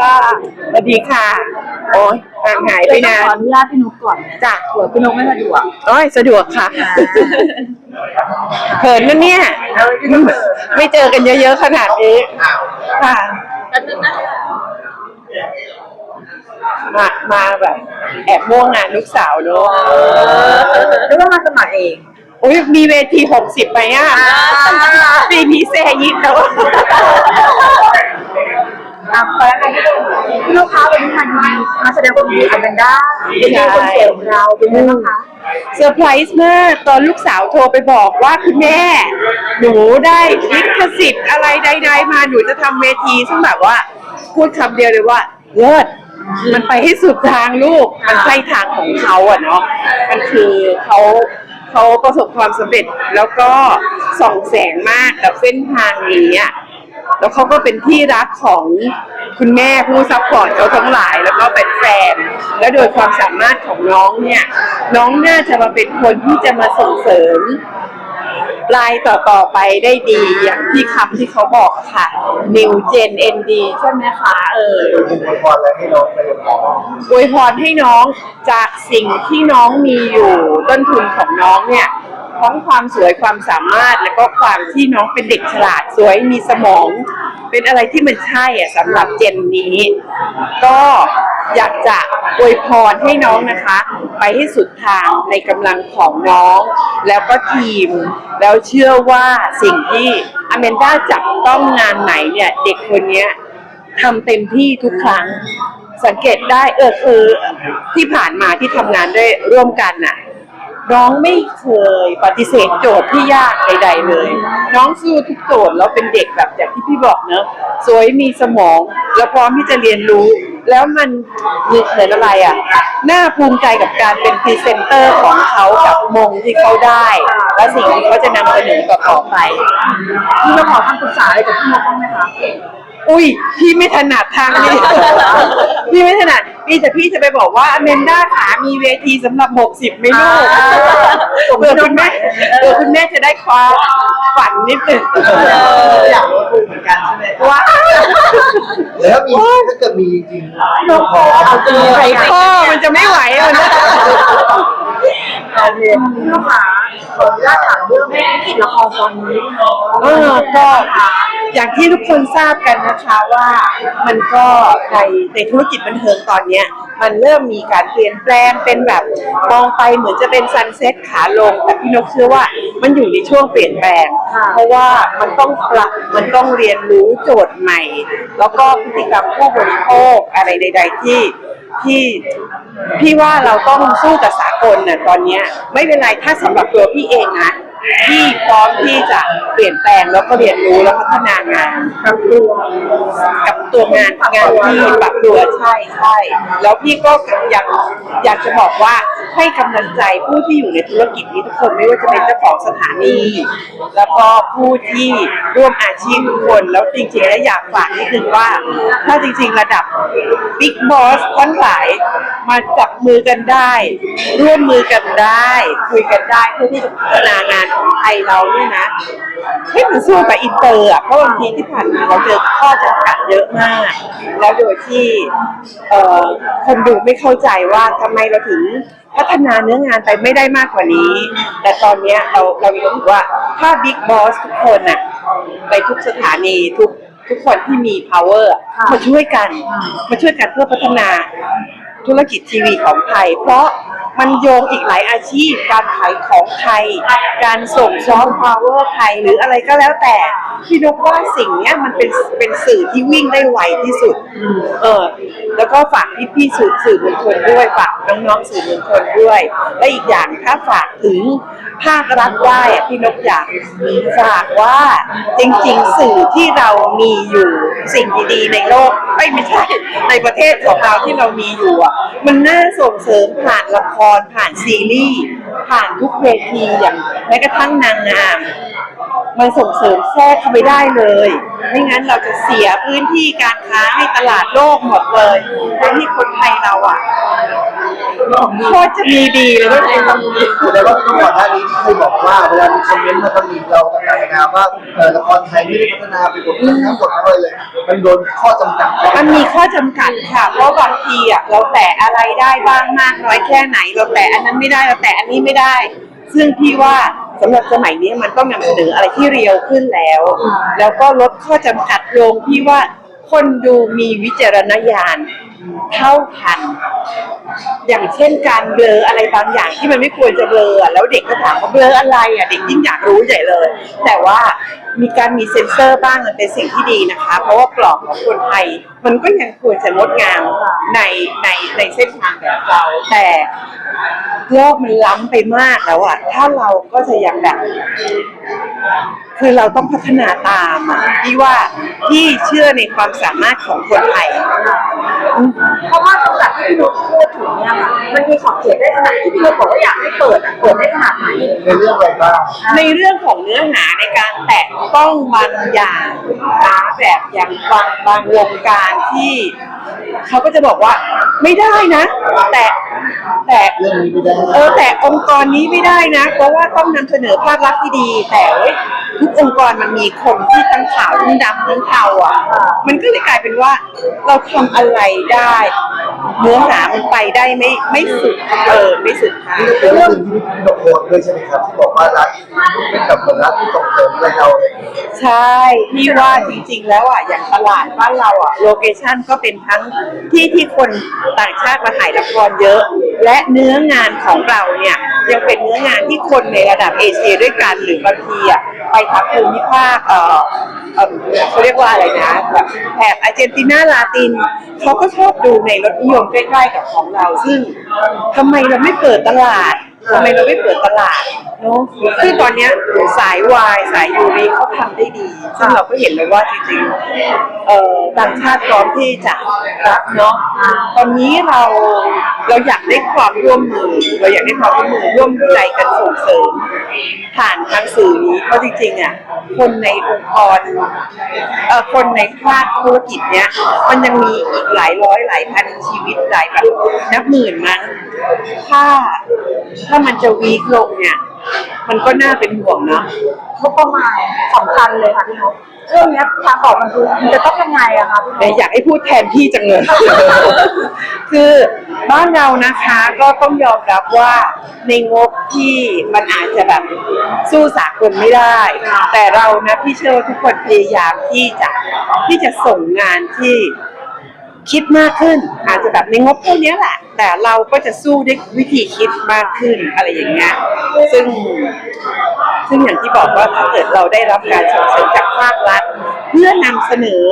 ค่ะสวัสดีค่ะ โอ้ยห่างหายไปเลยต้องนาขอนอนุญาตพี่นุ๊กก่อนจ้ะเผื่อพี่นุ๊กไม่สะดวกโอ้ยสะดวกค่ะเขินนะเนี่ย ไม่เจอกันเยอะๆขนาดนี้ ค่ะแป๊บนึงนะคะมามาแบบ แอบม่วงงานลูกสาวเนอะแล้วก็มาสมัครเองอุ้ยมีเวทีหกสิบไหมอะอ่าปีนี้แซยิดแล้ว อะไปแล้วกันพี่นุ๊กคะวันนี้มาดีมาแสดงความยินดีกับแมนด้าเป็นคนเสิร์ฟของเราเป็นไงบ้างคะเซอร์ไพรส์มากตอนลูกสาวโทรไปบอกว่าคุณแม่ หนูได้ลิขสิทธิ์อะไรใดๆมาหนูจะทำเวที ซึ่งแบบว่า พูดคำเดียวเลยว่าเลิศมันไปให้สุดทางลูก มันใช่ทางของเขาอะเนาะมันคือเขาเขาประสบความสำเร็จแล้วก็ส่องแสงมากกับเส้นทางนี้อะ แล้วเขาก็เป็นที่รักของคุณแม่ผู้ซัพพอร์ตเขาทั้งหลายแล้วก็เป็นแฟน และโดยความสามารถของน้องเนี่ย น้องน่าจะมาเป็นคนที่จะมาส่งเสริมลายต่อๆไปได้ดีอย่างที่คำที่เขาบอกค่ะ New Gen ND ใช่ไหมคะเออเป็นพรอะไรให้น้องไปเรียนหมออวยพรให้น้องจากสิ่งที่น้องมีอยู่ต้นทุนของน้องเนี่ย ทั้งความสวยความสามารถแล้วก็ความที่น้องเป็นเด็กฉลาดสวยมีสมอง เป็นอะไรที่มันใช่อะสำหรับเจนนี้ ก็อยากจะอวยพรให้น้องนะคะ ไปให้สุดทางในกำลังของน้อง แล้วก็ทีม แล้วเชื่อว่าสิ่งที่อเมนด้าจับต้องงานไหนเนี่ย เด็กคนนี้ทำเต็มที่ทุกครั้ง สังเกตได้เออคือที่ผ่านมาที่ทำงานได้ร่วมกันน่ะ น้องไม่เคยปฏิเสธโจทย์ที่ยากใด ๆ เลย น้องสู้ทุกโจทย์แล้วเป็นเด็กแบบอย่างที่พี่บอกเนอะสวยมีสมอง แล้วพร้อมที่จะเรียนรู้ แล้วมันเหมือนอะไรอะน่าภูมิใจกับการเป็นพรีเซนเตอร์ของเขากับมงที่เขาได้ และสิ่งที่เขาจะนำเสนอต่อๆไปพี่นุ๊กขอคำปรึกษาอะไรจากพี่นุ๊กบ้างไหมคะ อุ้ยพี่ไม่ถนัดทางนี้ พี่ไม่ถนัดพี่แต่พี่จะไปบอกว่าอเมนด้าขามีเวทีสำหรับ 60ไหม่ลูกอ่าเผื่อคุณแม่เผื่อคุณแม่จะได้ความฝันนิดหนึ่งอยากรู้เหมือนกันใช่ไหมว่าแล้วมีถ้าเกิดมีจริงๆน้องขอเอาจริงไขข้อมันจะไม่ไหวแล้ วนะโอเคพี่นุ๊กคะขออนุญาตถามเรื่องธุรกิจละครตอนนี้เออก็อย่างที่ทุกคนทราบกันนะคะว่ามันก็ในในธุรกิจบันเทิงตอนเนี้ยมันเริ่มมีการเปลี่ยนแปลงเป็นแบบมองไปเหมือนจะเป็นซันเซ็ตขาลง แต่พี่นกเชื่อว่ามันอยู่ในช่วงเปลี่ยนแปลง เพราะว่ามันต้องปรับมันต้องเรียนรู้โจทย์ใหม่ แล้วก็พฤติกรรมผู้บริโภคอะไรใด ๆ ที่ ที่พี่ว่าเราต้องสู้กับสากลน่ะตอนเนี้ยไม่เป็นไรถ้าสำหรับตัวพี่เองนะ พี่พร้อมที่จะเปลี่ยนแปลงแล้วก็เรียนรู้แล้วพัฒนางานกับตัวกับตัวงานงานที่ปรับตัวใช่ใช่แล้วพี่ก็อยากอยากจะบอกว่าให้กำลังใจผู้ที่อยู่ในธุรกิจนี้ทุกคนไม่ว่าจะเป็นเจ้าของสถานี แล้วก็ผู้ที่ร่วมอาชีพทุกคน แล้วจริงๆแล้วอยากฝากนิดนึงว่า ถ้าจริงๆระดับบิ๊กบอสทั้งหลายมาจับมือกันได้ ร่วมมือกันได้ คุยกันได้เพื่อที่จะพัฒนางานของไทยเราเนี่ยนะให้มันสู้กับอินเตอร์อะเพราะบางทีที่ผ่านมาเราเจอข้อจำกัดเยอะมาก แล้วโดยที่เอ่อคนดูไม่เข้าใจว่าทำไมเราถึงพัฒนาเนื้องานไปไม่ได้มากกว่านี้ แต่ตอนเนี้ยเราเรามีความรู้สึกว่าถ้าบิ๊กบอสทุกคนน่ะไปทุกสถานีทุกทุกคนที่มี power อะมาช่วยกัน มาช่วยกันเพื่อพัฒนา ธุรกิจทีวีของไทย เพราะมันโยงอีกหลายอาชีพ การขายของไทย การส่งซอฟต์พาวเวอร์ไทยหรืออะไรก็แล้วแต่พี่นกว่าสิ่งเนี้ยมันเป็นเป็นสื่อที่วิ่งได้ไวที่สุด เออ แล้วก็ฝากพี่พี่ๆสื่อสื่อมวลชนด้วยฝากน้องๆสื่อมวลชนด้วย และอีกอย่างถ้าฝากถึงภาครัฐได้พี่นกอยากฝากว่าจริงๆสื่อที่เรามีอยู่สิ่งดีๆในโลกไม่ไม่ใช่ในประเทศของเราที่เรามีอยู่อะมันน่าส่งเสริมผ่านละครผ่านซีรีส์ ผ่านทุกเวทีอย่างแม้กระทั่งนางงาม มันส่งเสริมแทรกเข้าไปได้เลย ไม่งั้นเราจะเสียพื้นที่การค้าให้ตลาดโลกหมดเลยทั้งที่คนไทยเราอะโคตรจะมีดีเลยว่าไอ้คำนี้แสดงว่าก่อนหน้านี้ที่เคยบอกว่าเวลามีคอมเมนต์มาตำหนิเราต่างๆนานาว่าเออละครไทยไม่ได้พัฒนาไปบททั้งบททั้งอะไรเลย มันโดนข้อจำกัด มันมีข้อจำกัดค่ะ เพราะบางทีอะเราแตะอะไรได้บ้างมากน้อยแค่ไหน เราแตะอันนั้นไม่ได้เราแตะอันนี้ไม่ได้ ซึ่งพี่ว่าสำหรับสมัยนี้มันต้องนำเสนออะไรที่เรียวขึ้นแล้ว แล้วก็ลดข้อจำกัดลงพี่ว่าคนดูมีวิจารณญาณเท่าทัน อย่างเช่นการเบลออะไรบางอย่างที่มันไม่ควรจะเบลออะแล้วเด็กก็ถามว่าเบลออะไรอะเด็กยิ่งอยากรู้ใหญ่เลย แต่ว่ามีการมีเซ็นเซอร์บ้างมันเป็นสิ่งที่ดีนะคะ เพราะว่ากรอบของคนไทย มันก็ยังควรจะงดงามในในในเส้นทางแบบเราแต่โลกมันล้ำไปมากแล้วอะถ้าเราก็จะยังแบบ คือเราต้องพัฒนาตามอะพี่ว่าพี่เชื่อในความสามารถของคนไทย เพราะว่าจำกัดที่พี่นุชพูดถึงเนี่ยค่ะมันมีขอบเขตได้ขนาดที่พี่นุชบอกว่าอยากให้เปิดอะเปิดได้ขนาดไหนในเรื่องอะไรบ้างในเรื่องของเนื้อหาในการแตะต้องบางอย่างหาแบบอย่างบางบางวงการที่เขาก็จะบอกว่าไม่ได้นะ แต่แต่เรื่องนี้ไม่ได้เออแต่องค์กรนี้ไม่ได้นะ เพราะว่าต้องนำเสนอภาพลักษณ์ที่ดี แต่เว้ยทุกองค์กรมันมีคนที่ทั้งขาวทั้งดำทั้งเทาอะ มันก็เลยกลายเป็นว่า เราทำอะไรได้เนื้อหามันไปได้ไม่ไม่สุดเออไม่สุดทางนี่เป็นเรื่องหนึ่งที่พี่นกโพสต์ด้วยใช่ไหมครับที่บอกว่ารักเป็นกับคนรักที่ส่งเสริมอะไรเราอะไรอย่างเงี้ยใช่พี่ว่าจริงๆ แล้วอะอย่างตลาดบ้านเราอะโลเคชั่นก็เป็นทั้งที่ที่คนต่างชาติมาถ่ายละครเยอะ และเนื้องานของเราเนี่ยยังเป็นเนื้องานที่คนในระดับเอเชียด้วยกันหรือบางทีอะไปทางภูมิภาคเออเอ่อเขาเรียกว่าอะไรนะแบบแถบอาร์เจนตินาลาตินเขาก็ชอบดูในรถนิยมใกล้ๆกับของเรา ซึ่งทำไมเราไม่เปิดตลาด ทำไมเราไม่เปิดตลาดเนาะซึ่งตอนเนี้ยสายวายสายยูริเขาทำได้ดี ซึ่งเราก็เห็นเลยว่าจริงๆเอ่อต่างชาติพร้อมที่จะรับเนาะตอนนี้เราเราอยากได้ความร่วมมือเราอยากได้ความร่วมมือร่วมใจกันส่งเสริม ผ่านทางสื่อนี้เพราะจริงๆอะคนในองค์กรเอ่อคนในภาคธุรกิจเนี้ยมันยังมีอีกหลายร้อยหลายพันชีวิตหลายแบบนับหมื่นมั้งถ้า ถ้ามันจะวีคลงเนี่ย มันก็น่าเป็นห่วงเนาะงบประมาณสำคัญเลยค่ะพี่นุชเรื่องเนี้ยทางออกมันคือมันจะต้องยังไงอะคะพี่นุแต่ชอยากให้พูดแทนพี่จังเลย คือบ้านเรานะคะก็ต้องยอมรับว่าในงบที่มันอาจจะแบบสู้สากลไม่ได้ แต่เรานะพี่เชื่อว่าทุกคนพยายามที่จะที่จะส่งงานที่คิดมากขึ้น อาจจะแบบในงบเท่านี้แหละ แต่เราก็จะสู้ด้วยวิธีคิดมากขึ้นอะไรอย่างเงี้ยซึ่งซึ่งอย่างที่บอกว่าถ้าเกิดเราได้รับการส่งเสริมจากภาครัฐ เพื่อนำเสนอ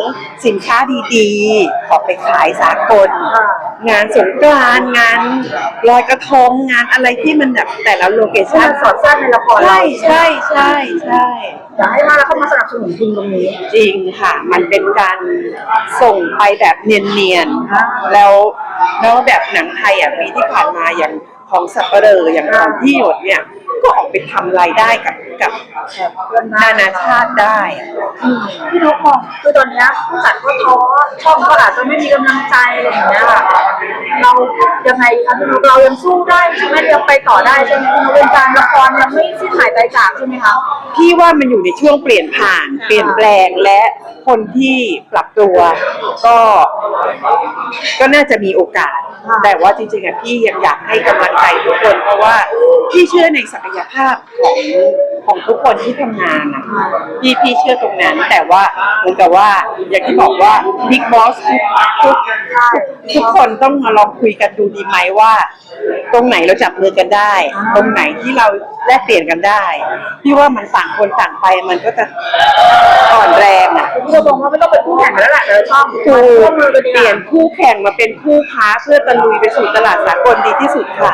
สินค้าดีๆ ออกไปขายสากล งานสงกรานต์งานลอยกระทงงานอะไรที่มันแบบแต่ละโลเคที่ชั่นมันสอดแทรกในละครเราใช่ใช่ใช่ใช่อยากให้มาแล้วเข้ามาสนับสนุนจริงตรงนี้ จริงค่ะ มันเป็นการส่งไปแบบเนียนๆแล้วแล้วแบบหนังไทยอะปีที่ผ่านมาอย่างของสัปเหร่ออย่างของพี่หยดเนี่ยก็ออก ไปทำรายได้กับกับนานาชาติได้อะอืมพี่นุชมองคือตอนเนี้ยผู้จัดก็ท้อช่องก็อาจจะไม่มีกำลังใจอะไรอย่างเงี้ยค่ะเรายังไงคะพี่นุชเรายังสู้ได้ใช่ไหมยังไปต่อได้ใช่ไหมพี่นุชวงการละครยังไม่สิ้นหายใจจากใช่ไหมคะพี่ว่ามันอยู่ในช่วงเปลี่ยนผ่าน เปลี่ยนแปลงและคนที่ปรับตัว ก็ ก็น่าจะมีโอกาสค่ะแต่ว่าจริงๆอะพี่ยังอยากให้กำลังใจทุกคนเพราะว่าพี่เชื่อในศักยภาพของของทุกคนที่ทำงานอะพี่พี่เชื่อตรงนั้นแต่ว่าเหมือนกับว่าอย่างที่บอกว่าบิ๊กบอสทุกทุก ทุกคนต้องมาลองคุยกันดูดีไหมว่า ตรงไหนเราจับมือกันได้ ตรงไหนที่เราแลกเปลี่ยนกันได้พี่ว่ามันต่างคนต่างไปมันก็จะอ่อนแรงอะพี่นุชมองว่าไม่ต้องเป็นคู่แข่งกันแล้วแหละเดี๋ยวช่องคือร่วมมือกันดีเปลี่ยนคู่แข่งมาเป็นคู่ค้าเพื่อตะลุยไปสู่ตลาดสากลดีที่สุดค่ะ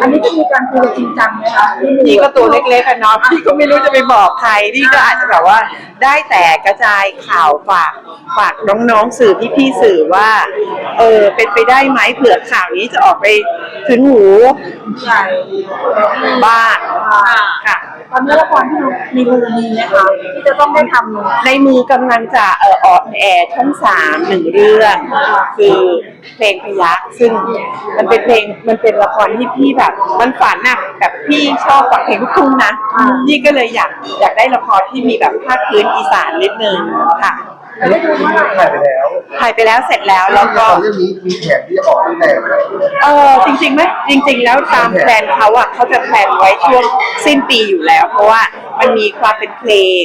อันนี้จะมีการคุยกันจริงจังไหมคะพี่ก็ตัวเล็กๆกันเนาะพี่ก็ไม่รู้จะไปบอกใครพี่ก็อาจจะแบบว่า ได้แต่กระจายข่าวฝากฝากน้องๆสื่อพี่ๆสื่อว่าเออเป็นไปได้ไหมเผื่อข่าวนี้จะออกไปถึงหูใช่บ้างค่ะ ตอนนี้ละครที่เรามีมือมีไหมคะที่จะต้องได้ทำในมือกำลังจะเอ่อออนแอร์ช่องสามหนึ่งเรื่อง คือเพลงพยักซึ่งมันเป็นเพลงมันเป็นละครที่พี่แบบ มันฝันน่ะแบบพี่ชอบฟังเพลงลูกทุ่งนะอ่าพี่ก็เลยอยากอยากได้ละครที่มีแบบภาคพื้นอีสานนิดนึงค่ะ อันนี้คือถ่ายไปแล้วถ่ายไปแล้วเสร็จแล้วแล้วก็เรื่องนี้มีแผนที่จะออกตั้งแต่ไหนเออจริงๆไหมจริง ๆ แล้วตามแผนเขาอะเขาจะแผนไว้ช่วงสิ้นปีอยู่แล้ว เพราะว่ามันมีความเป็นเพลง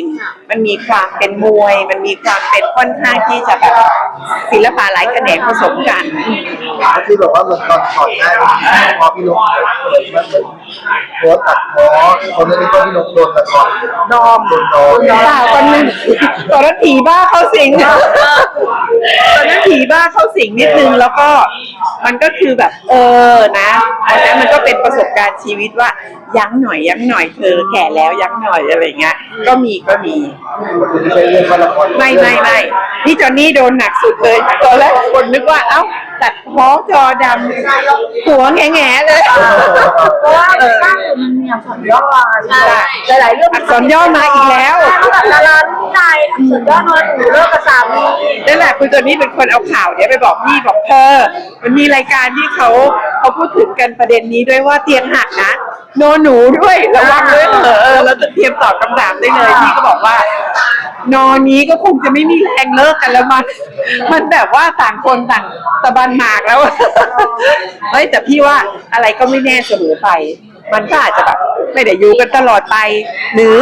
มันมีความเป็นมวย มันมีความเป็นค่อนข้างที่จะแบบศิลปะหลายแขนงผสมกัน ก็คือแบบว่าเหมือนตอนถอดได้พอพี่นกมันเหมือนโพสตัดพอคนนั้นก็พี่นกโดนตะกอนดอมโดนดองเปล่าตอนนั้นตอนนั้นผีบ้าเข้าสิงตอนนั้นผีบ้าเข้าสิงนิดนึงแล้วก็มันก็คือแบบ เออนะอันนั้นมันก็เป็นประสบการณ์ชีวิตว่ายั้งหน่อยยั้งหน่อยเธอแก่แล้วยั้งหน่อยอะไรเงี้ย ก็มีก็มีไม่ไม่ไม่ไม่พี่จอนนี่โดนหนักสุดเลยตอนแรกคนนึกว่าเอ้าตัดพ้อจอดำหัวแง่ๆเลยเพราะว่าล่าสุดมันมีอักษรย่อใช่หลายๆเรื่องอักษรย่อมาอีกแล้วแบบดารารุ่นใหญ่อักษรย่อนอนหนูเลิกกับสามีนั่นแหละคุณตัวนี้เป็นคนเอาข่าวเนี้ยไปบอกพี่บอกเธอมันมีรายการที่เขาเขาพูดถึงกันประเด็นนี้ด้วยว่าเตียงหักนะโนหนูด้วยระวังด้วยเถอะเออเราจะเตรียมตอบคำถามได้เลยพี่ก็บอกว่านอนนี้ก็คงจะไม่มีแรงเลิกกันแล้วมัน มันแบบว่าต่างคนต่างตะบันหมากแล้วเฮ้ยแต่พี่ว่าอะไรก็ไม่แน่เสมอไป มันก็อาจจะแบบไม่ได้อยู่กันตลอดไป หรือ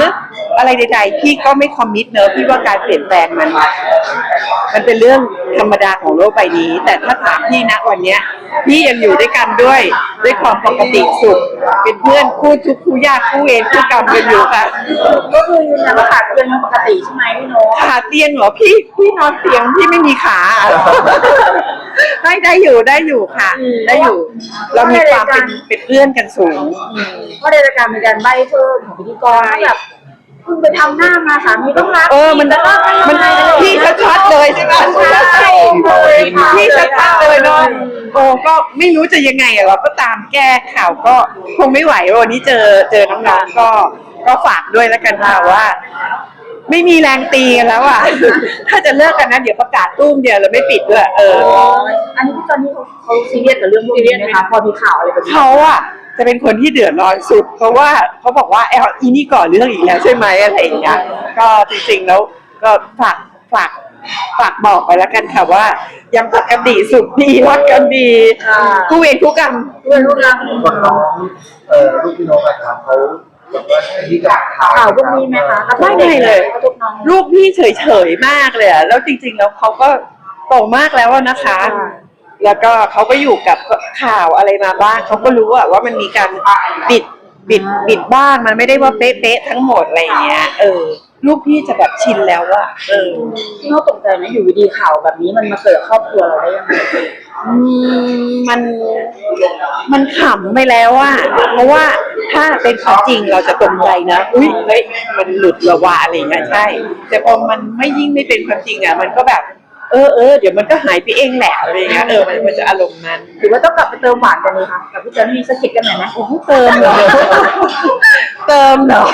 อะไรใดๆพี่ก็ไม่คอมมิตเนอะพี่ว่าการเปลี่ยนแปลงมัน มันเป็นเรื่องธรรมดาของโลกใบนี้ แต่ถ้าถามพี่นะวันเนี้ย พี่ยังอยู่ด้วยกันด้วย ด้วยความปกติสุข เป็นเพื่อนคู่ทุกข์คู่ยากคู่เวรคู่กรรมกันอยู่ค่ะ ก็คือยืนยันว่าขาดเกินปกติใช่ไหมพี่โน้ตขาเตียงเหรอพี่พี่นอนเตียงพี่ไม่มีขาได้ได้อยู่ได้อยู่ค่ะ ได้อยู่ เรามีความเป็นเป็นเพื่อนกันสูงเพราะในรายการมีการใบเพิ่มของพิธีกรว่าแบบ เพิ่งไปทำหน้ามาสามีต้องรักเออมันจะเลิกกันมันยังไงพี่ชัดๆเลยใช่ไหมใช่เลยค่ะพี่ชัดๆเลยเนาะโอ้ก็ไม่รู้จะยังไงอะเราก็ตามแก้ข่าวก็คงไม่ไหววันนี้เจอเจอน้องๆก็ก็ฝากด้วยแล้วกันค่ะว่า ไม่มีแรงตีกันแล้วอะ ถ้าจะเลิกกันนะเดี๋ยวประกาศตุ้มเดียวแล้วไม่ปิดด้วยเออ อันนี้พี่ตอนนี้เขาเขาซีเรียสกับเรื่องพวกนี้ไหมคะพอมีข่าวอะไรแบบนี้เขาอะ จะเป็นคนที่เดือดร้อนสุด เพราะว่าเขาบอกว่าแอลอีนี่ก่อเรื่องอีกแล้วใช่ไหมอะไรอย่างเงี้ยก็จริงๆแล้วก็ฝากฝากฝากบอกไปแล้วกันค่ะว่า ยังรักกันดีสุดดีรักกันดีคู่เวรคู่กรรมด้วยรูปร่างส่วนน้องเอ่อลูกพี่นกอะครับเขาแบบว่าที่กับข่าวข่าวพวกนี้ไหมคะกระทบไม่ด็กไม่เลยกระทบน้องลูกพี่เฉยๆมากเลยอะแล้วจริง ๆ แล้วเขาก็โตมากแล้วอะนะคะค่ะ แล้วก็เขาก็อยู่กับข่าวอะไรมาบ้างเขาก็รู้อะว่ามันมีการบิดบิดบิดบ้างมันไม่ได้ว่าเป๊ะๆทั้งหมดอะไรอย่างเงี้ย เออ ลูกพี่จะแบบชินแล้วอะเออพี่โน้ตตกใจไหมอยู่ดีๆข่าวแบบนี้มันมาเกิดครอบครัวเราได้ยังไงอืมมันมันขำไปแล้วอะเพราะว่าถ้าเป็นความจริงเราจะตกใจนะอุ้ยเฮ้ยมันหลุดระวาอะไรอย่างเงี้ยใช่ แต่พอมันไม่ยิ่งไม่เป็นความจริงอะมันก็แบบ เออเออเดี๋ยวมันก็หายไปเองแหละอะไรอย่างเงี้ยเออมันมันจะอารมณ์นั้น หรือว่าต้องกลับไปเติมหวานกันเลยคะกับพี่เจนนี่สะกิดกันหน่อยไหมโอ้โหเติมเหรอเติมเหรอ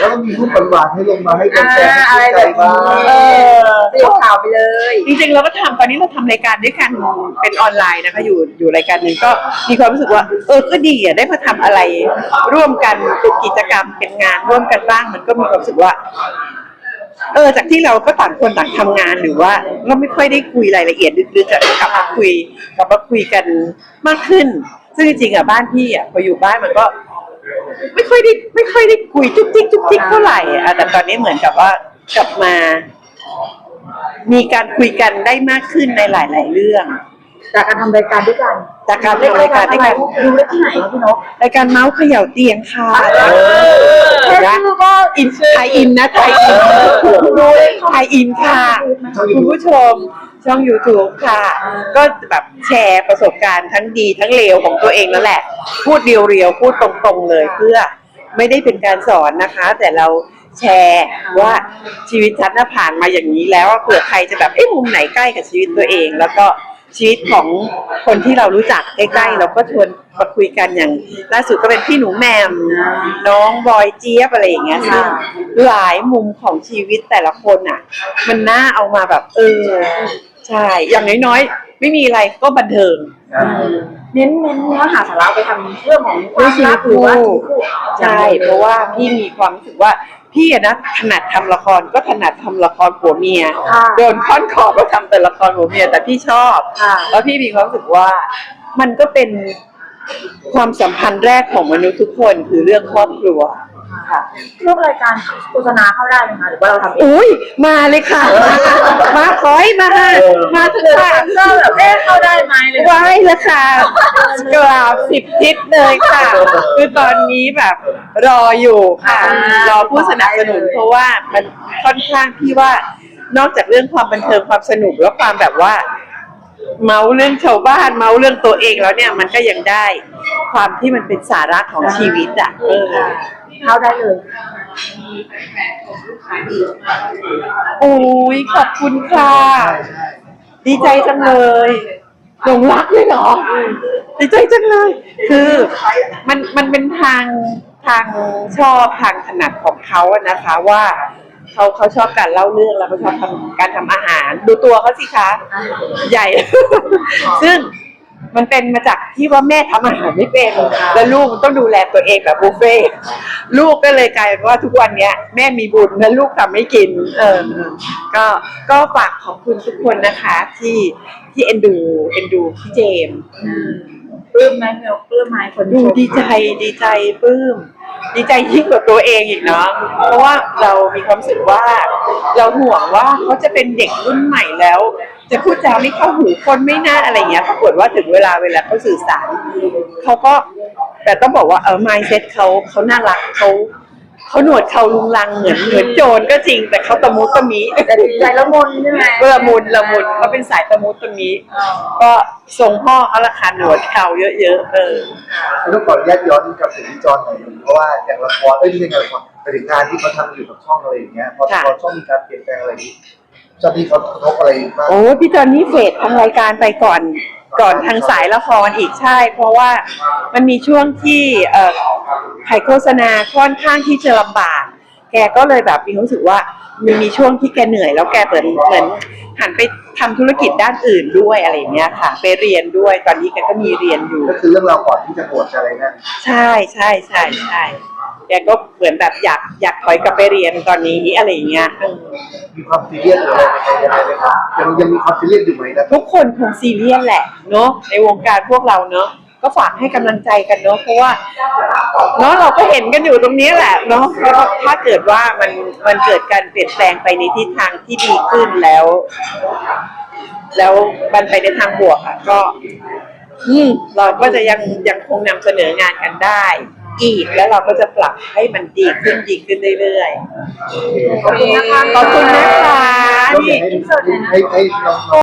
แล้วก็มีรูปหวานๆให้ลงมาให้แฟนๆอ่าอะไรชื่นใจแบบบ้านี้งเออเสียข่าวไปเลย จริงๆเราก็ทำตอนนี้เราทำรายการด้วยกันเป็นออนไลน์นะคะ อยู่อยู่รายการหนึ่งก็มีความรู้สึกว่า เออก็ดีอะได้มาทำอะไร ร่วมกันเป็นกิจกรรมเป็นงานร่วมกันบ้างมันก็มีความรู้สึกว่า เออจากที่เราก็ต่างคนต่างทำงานหรือว่าเราไม่ค่อยได้คุยรายละเอียดลึกๆจะกลับมาคุยกลับมาคุยกันมากขึ้น ซึ่งจริงๆอะบ้านพี่อะพออยู่บ้านมันก็ ไม่ค่อยได้ไม่ค่อยได้คุยจุกจิกจุกจิกเท่าไหร่อะแต่ตอนนี้เหมือนกับว่ากลับมา มีการคุยกันได้มากขึ้นในหลาย ๆ เรื่อง จากการทำรายการด้วยกันจากการทำรายการด้วยกัน ดูได้ที่ไหนคะพี่นกรายการเมาส์เขย่าเตียงค่ะแค่ชื่อก็อินไทยอินนะไทยอินดูเลยไทยอินค่ะ คุณผู้ชมช่อง YouTube ค่ะ ก็แบบแชร์ประสบการณ์ทั้งดีทั้งเลวของตัวเองแล้วแหละ พูดเรียวๆ พูดตรงๆเลยเพื่อไม่ได้เป็นการสอนนะคะ แต่เราแชร์ว่าชีวิตฉันน่ะผ่านมาอย่างนี้แล้วเผื่อใครจะแบบเอ๊ะมุมไหนใกล้กับชีวิตตัวเองแล้วก็ ชีวิตของคนที่เรารู้จักใกล้ๆเราก็ชวนมาคุยกันอย่างล่าสุดก็เป็นพี่หนูแหมมน้องบอยเจี๊ยบอะไรอย่างเงี้ยซึ่งหลายมุมของชีวิตแต่ละคนอะ มันน่าเอามาแบบ เออ ใช่ อย่างน้อยๆ ไม่มีอะไรก็บันเทิงเน้นเน้นเนื้อหาสาระไปทางเรื่องของความรักหรือว่าชีวิตคู่ใช่ เพราะว่าพี่มีความรู้สึกว่า พี่อะนะถนัดทำละครก็ถนัดทำละครผัวเมีย ค่ะ โดนค้อนขอบก็ทำแต่ละครผัวเมียแต่พี่ชอบ ค่ะ แล้วพี่มีความรู้สึกว่ามันก็เป็นความสัมพันธ์แรกของมนุษย์ทุกคนคือเรื่องครอบครัว ค่ะร่วมรายการโฆษณาเข้าได้ไหมคะหรือว่าเราทำเองอุ้ยมาเลยค่ะ มาขอยมา มาเถอะค่ะก็แบบเอ๊ะเข้าได้ไหมเลยไว้แล้วค่ะกราบสิบทิศเลยค่ะ คือตอนนี้แบบรออยู่ค่ะ รอผู้สนับสนุนเพราะว่ามันค่อนข้างที่ว่านอกจากเรื่องความบันเทิงความสนุกแล้วความแบบว่า เมาเรื่องชาวบ้านเมาเรื่องตัวเองแล้วเนี่ยมันก็ยังได้ ความที่มันเป็นสาระของชีวิตอะเออ เข้าได้เลย โอ้ยขอบคุณค่ะ ดีใจจังเลยหลงรักเลยเหรอดีใจจังเลย คือมันมันเป็นทางทางชอบทางถนัดของเขาอะนะคะว่าเขาเขาชอบการเล่าเรื่องแล้วเขาชอบทำการทำอาหาร ดูตัวเขาสิคะ ใหญ่ ซึ่ง มันเป็นมาจากที่ว่าแม่ทำอาหารไม่เป็นแล้วลูกมันต้องดูแลตัวเองแบบบุฟเฟ่ต์ลูกก็เลยกลายเป็นว่าทุกวันเนี้ย แม่มีบุญแล้วลูกทำไม่กิน เออ ก็ก็ฝากขอบคุณทุกคนนะคะ ที่ที่เอ็นดูเอ็นดูพี่เจมส์ปลื้มไหมเมลปลื้มไหมคนดูชมดีใจดีใจปลื้มดีใจยิ่งกว่าตัวเองอีกเนาะเพราะว่าเรามีความรู้สึกว่า เราห่วงว่าเขาจะเป็นเด็กรุ่นใหม่แล้ว จะพูดจาไม่เข้าหูคนไม่น่าอะไรเงี้ยปรากฏว่าถึงเวลาเวลาเขาสื่อสารเขาก็แต่ต้องบอกว่าเออ mindset เขาเขาน่ารักเขาเขาหนวดเขาลุงลังเหมือนเหมือนโจรก็จริง แต่เขาตะมุตะมิแต่จิตใจละมุนใช่ไหมละมุนละมุนเขาเป็นสายตะมุตะมิก็ทรงพ่อเขาละคันหนวดเขาเยอะๆเออต้องขออนุญาตย้อนกลับถึงที่จอห์นหน่อยเพราะว่าอย่างละครเอ้ยไม่ใช่งานละครไปถึงงานที่เขาทำอยู่กับช่องอะไรอย่างเงี้ยพอค่ะพอช่องมีการเปลี่ยนแปลงอะไรนี้เจ้าที่เขากระทบอะไรบ้างโอ้พี่จอนนี่เฟดทางรายการไปก่อนก่อนทางสายละครอีกใช่ เพราะว่ามันมีช่วงที่เอ่อถ่ายโฆษณาค่อนข้างที่จะลำบาก แกก็เลยแบบมีความรู้สึกว่ามีมีช่วงที่แกเหนื่อย แล้วแกเหมือนเหมือนหันไปทำธุรกิจด้านอื่นด้วยอะไรอย่างเงี้ยค่ะ ไปเรียนด้วยตอนนี้แกก็มีเรียนอยู่ ก็คือเรื่องราวก่อนที่จะบวชจะอะไรนั่น ใช่ใช่ใช่ใช่ แกก็เหมือนแบบอยากอยากถอยกลับไปเรียนตอนนี้อะไรอย่างเงี้ยเออมีความซีเรียสหรืออะไรยังไงไหมครับยังยังมีความซีเรียสอยู่ไหมนะทุกคนคงซีเรียสแหละเนาะในวงการพวกเราเนาะก็ฝากให้กำลังใจกันเนาะเพราะว่าเนาะเราก็เห็นกันอยู่ตรงนี้แหละเนาะแล้วถ้าเกิดว่ามันมันเกิดการเปลี่ยนแปลงไปในทิศทางที่ดีขึ้นแล้ว แล้วมันไปในทางบวกอะก็ อืมเราก็จะยังยังคงนำเสนองานกันได้ อีกแล้วเราก็จะปรับให้มันดีขึ้นดีขึ้นเรื่อยๆ ขอบคุณนะคะ ขอบคุณนะคะก็อนี่ยากให้ให้ให้น้อง